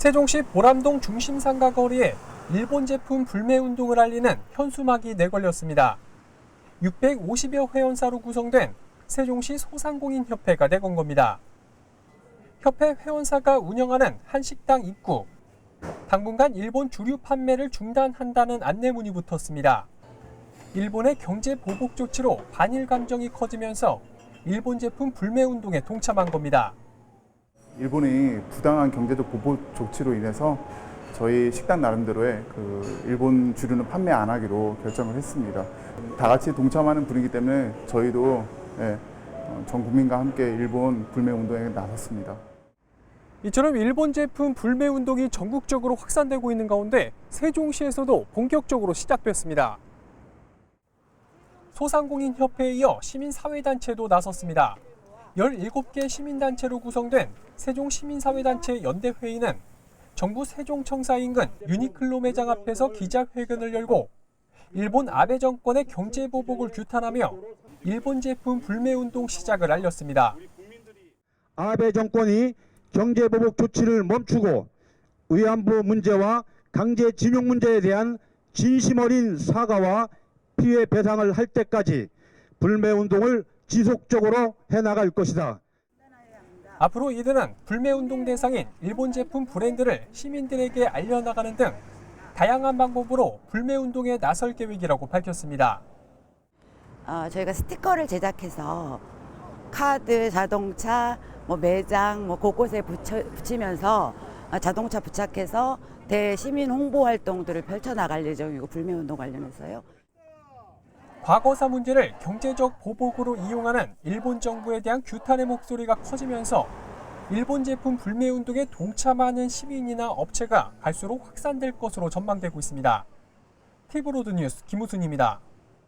세종시 보람동 중심상가 거리에 일본 제품 불매 운동을 알리는 현수막이 내걸렸습니다. 650여 회원사로 구성된 세종시 소상공인협회가 내건 겁니다. 협회 회원사가 운영하는 한 식당 입구. 당분간 일본 주류 판매를 중단한다는 안내문이 붙었습니다. 일본의 경제 보복 조치로 반일 감정이 커지면서 일본 제품 불매 운동에 동참한 겁니다. 일본이 부당한 경제적 보복 조치로 인해서 저희 식당 나름대로의 그 일본 주류는 판매 안 하기로 결정을 했습니다. 다 같이 동참하는 분이기 때문에 저희도 예, 어, 전 국민과 함께 일본 불매 운동에 나섰습니다. 이처럼 일본 제품 불매 운동이 전국적으로 확산되고 있는 가운데 세종시에서도 본격적으로 시작됐습니다. 소상공인 협회에 이어 시민사회단체도 나섰습니다. 17개 시민단체로 구성된 세종시민사회단체 연대회의는 정부 세종청사 인근 유니클로 매장 앞에서 기자회견을 열고 일본 아베 정권의 경제 보복을 규탄하며 일본 제품 불매 운동 시작을 알렸습니다. 아베 정권이 경제 보복 조치를 멈추고 위안부 문제와 강제 징용 문제에 대한 진심 어린 사과와 피해 배상을 할 때까지 불매 운동을 지속적으로 해나갈 것이다. 앞으로 이들은 불매 운동 대상인 일본 제품 브랜드를 시민들에게 알려나가는 등 다양한 방법으로 불매 운동에 나설 계획이라고 밝혔습니다. 어, 저희가 스티커를 제작해서 카드, 자동차, 뭐 매장, 뭐 곳곳에 붙여, 붙이면서 어, 자동차 부착해서 대시민 홍보 활동들을 펼쳐 나갈 예정이고 불매 운동 관련해서요. 과거사 문제를 경제적 보복으로 이용하는 일본 정부에 대한 규탄의 목소리가 커지면서 일본 제품 불매 운동에 동참하는 시민이나 업체가 갈수록 확산될 것으로 전망되고 있습니다. 티브로드 뉴스 김우순입니다.